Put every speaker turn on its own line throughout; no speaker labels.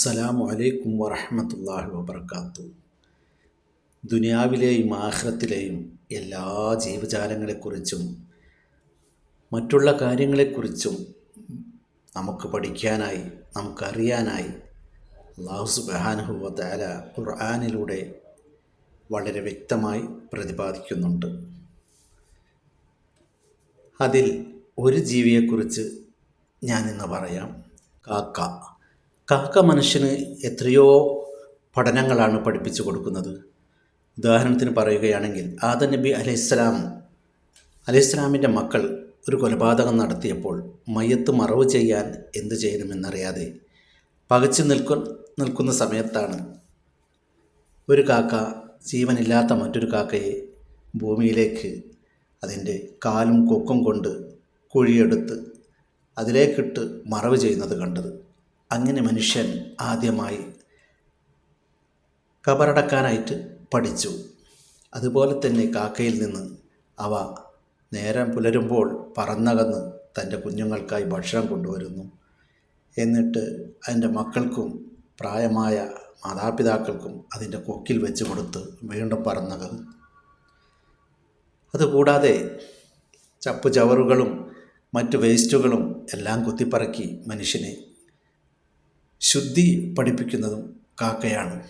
അസ്സലാമു അലൈക്കും വറഹമത്തല്ലാഹി വബർക്കാത്തു ദുനിയാവിലെയും ആഹ്റത്തിലെയും എല്ലാ ജീവജാലങ്ങളെക്കുറിച്ചും മറ്റുള്ള കാര്യങ്ങളെക്കുറിച്ചും നമുക്ക് പഠിക്കാനായി നമുക്കറിയാനായി അള്ളാഹു സുബാനുഹുവ താല ഖുർആാനിലൂടെ വളരെ വ്യക്തമായി പ്രതിപാദിക്കുന്നുണ്ട്. അതിൽ ഒരു ജീവിയെക്കുറിച്ച് ഞാനിന്ന് പറയാം. കാക്ക. കാക്ക മനുഷ്യന് എത്രയോ പഠനങ്ങളാണ് പഠിപ്പിച്ചു കൊടുക്കുന്നത്. ഉദാഹരണത്തിന് പറയുകയാണെങ്കിൽ ആദ നബി അലൈഹിസ്സലാം അലൈഹിസ്സലാമിന്റെ മക്കൾ ഒരു കൊലപാതകം നടത്തിയപ്പോൾ മയ്യത്ത് മറവ് ചെയ്യാൻ എന്തു ചെയ്യണമെന്നറിയാതെ പകച്ചു നിൽക്കു നിൽക്കുന്ന സമയത്താണ് ഒരു കാക്ക ജീവനില്ലാത്ത മറ്റൊരു കാക്കയെ ഭൂമിയിലേക്ക് അതിന്റെ കാലും കൊക്കും കൊണ്ട് കുഴിയെടുത്ത് അതിലേക്കിട്ട് മറവ് ചെയ്യുന്നത് കണ്ടത്. അങ്ങനെ മനുഷ്യൻ ആദ്യമായി കബറടക്കാനായിട്ട് പഠിച്ചു. അതുപോലെ തന്നെ കാക്കയിൽ നിന്ന് അവ നേരം പുലരുമ്പോൾ പറന്നകന്ന് തന്റെ കുഞ്ഞുങ്ങൾക്കായി ഭക്ഷണം കൊണ്ടുവരുന്നു. എന്നിട്ട് അതിന്റെ മക്കൾക്കും പ്രായമായ മാതാപിതാക്കൾക്കും അതിന്റെ കൊക്കിൽ വെച്ച് കൊടുത്ത് വീണ്ടും പറന്നകന്നു. അതുകൂടാതെ ചപ്പ് ചവറുകളും മറ്റ് വേസ്റ്റുകളും എല്ലാം കുത്തിപ്പറക്കി മനുഷ്യനെ ശുദ്ധി പഠിപ്പിക്കുന്നതും കാക്കയാണ്.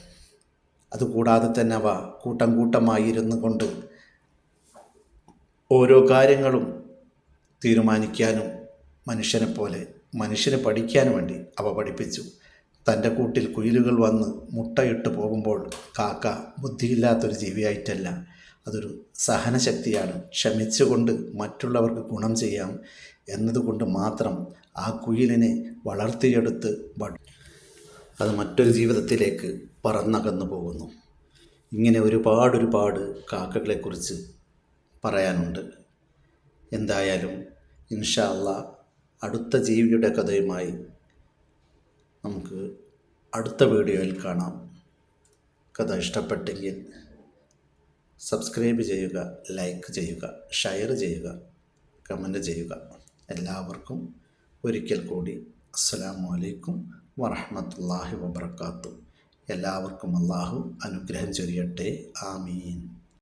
അതുകൂടാതെ തന്നെ അവ കൂട്ടം കൂട്ടമായി ഇരുന്നു കൊണ്ട് ഓരോ കാര്യങ്ങളും തീരുമാനിക്കാനും മനുഷ്യനെ പോലെ മനുഷ്യനെ പഠിക്കാനും വേണ്ടി അവ പഠിപ്പിച്ചു. തന്റെ കൂട്ടിൽ കുയിലുകൾ വന്ന് മുട്ടയിട്ട് പോകുമ്പോൾ കാക്ക ബുദ്ധിയില്ലാത്തൊരു ജീവിയായിട്ടല്ല അതൊരു സഹനശക്തിയാണ്. ക്ഷമിച്ചുകൊണ്ട് മറ്റുള്ളവർക്ക് ഗുണം ചെയ്യാം എന്നതുകൊണ്ട് മാത്രം ആ കുയിലിനെ വളർത്തിയെടുത്ത് അത് മറ്റൊരു ജീവിതത്തിലേക്ക് പറന്നകന്നു പോകുന്നു. ഇങ്ങനെ ഒരുപാട് ഒരുപാട് കാക്കകളെക്കുറിച്ച് പറയാനുണ്ട്. എന്തായാലും ഇൻഷാ അല്ലാ അടുത്ത ജീവിയുടെ കഥയുമായി നമുക്ക് അടുത്ത വീഡിയോയിൽ കാണാം. കഥ ഇഷ്ടപ്പെട്ടെങ്കിൽ സബ്സ്ക്രൈബ് ചെയ്യുക ലൈക്ക് ചെയ്യുക ഷെയർ ചെയ്യുക കമന്റ് ചെയ്യുക. എല്ലാവർക്കും ഒരിക്കൽ കൂടി അസ്സാം അലൈക്കും വറഹമത്തല്ലാഹി വബർക്കാത്തു എല്ലാവർക്കും അള്ളാഹു അനുഗ്രഹം ചൊരിയട്ടെ. ആമീൻ.